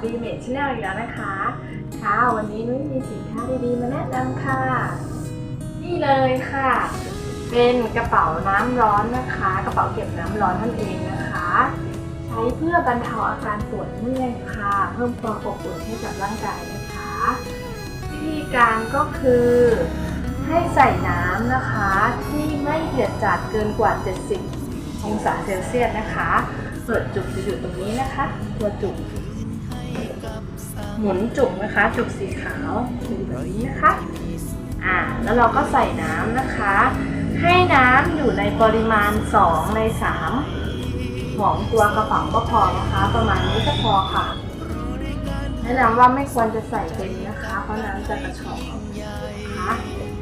วันนี้นุ้ยมีสินค้าดีๆ มาแนะนำค่ะ นี่เลยค่ะ เป็นกระเป๋าน้ำร้อนนะคะ กระเป๋าเก็บน้ำร้อนนั่นเองนะคะ ใช้เพื่อบรรเทาอาการปวดเมื่อยค่ะ เพิ่มความอบอุ่นให้กับร่างกายนะคะ วิธีการก็คือให้ใส่น้ำนะคะที่ไม่เดือดจัดเกินกว่า 70 องศาเซลเซียสนะคะ เปิดจุกจะอยู่ตรงนี้นะคะ ตัวจุก หมุนจุกนะคะ จุกสีขาวแบบนี้นะคะอ่าแล้วเราก็ใส่น้ำนะคะ ให้น้ำอยู่ในปริมาณ 2 ใน 3 ของตัวกระป๋าก็พอนะคะ ประมาณนี้ก็พอค่ะแนะนำว่าไม่ควรจะใส่เต็มนะคะ เพราะน้ำจะกระชอกนะคะ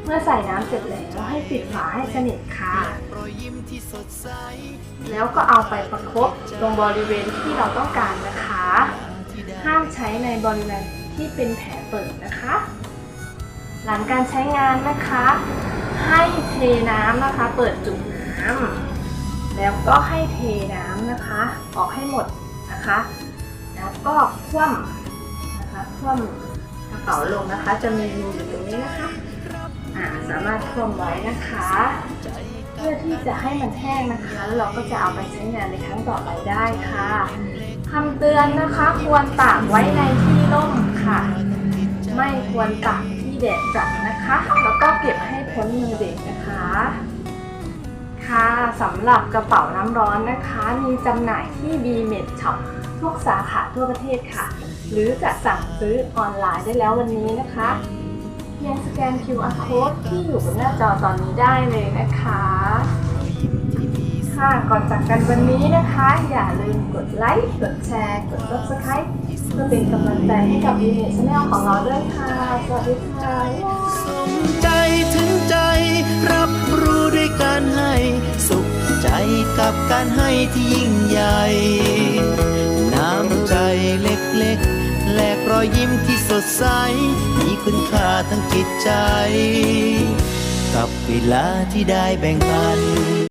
เมื่อใส่น้ำเสร็จแล้วให้ปิดฝาให้สนิทค่ะ แล้วก็เอาไปประคบตรงบริเวณที่เราต้องการนะคะ ห้ามใช้ในบริเวณที่เป็นแผลเปิดนะคะ หลังการใช้งานนะคะ ให้เทน้ำนะคะ เปิดจุ่มน้ำแล้วก็ให้เทน้ำนะคะ ออกให้หมดนะคะ แล้วก็คว่ำนะคะคว่ำกระเป๋าลงนะคะ จะมีรูอยู่ตรงนี้นะคะอ่าสามารถคว่ำไว้นะคะ เพื่อที่จะให้มันแห้งนะคะ แล้วเราก็จะเอาไปใช้งานในครั้งต่อไปได้ค่ะ คำเตือนนะคะ ควรตากไว้ในที่ร่มค่ะ ไม่ควรตากที่แดดจัดนะคะ แล้วก็เก็บให้พ้นมือเด็กนะคะ ค่ะสำหรับกระเป๋าน้ำร้อนนะคะ มีจำหน่ายที่ b m e d Shop ทุกสาขาทั่วประเทศค่ะ หรือจะสั่งซื้อออนไลน์ได้แล้ววันนี้นะคะเพียงสแกน QR code ที่อยู่บนหน้าจอตอนนี้ได้เลยนะคะ ค่ะก่อนจากกันวันนี้นะคะ อย่าลืมกดไลค์ กดแชร์ กด subscribe เพื่อเป็นกำลังใจให้กับ b m e d Channel ของเราด้วยค่ะ สวัสดีค่ะสมใจถึงใจ รับรู้ด้วยการให้ สุขใจกับการให้ที่ยิ่งใหญ่ น้ำใจเล็กๆ แลกรอยยิ้มที่สดใส มีคุณค่าทั้งจิตใจ กับเวลาที่ได้แบ่งปัน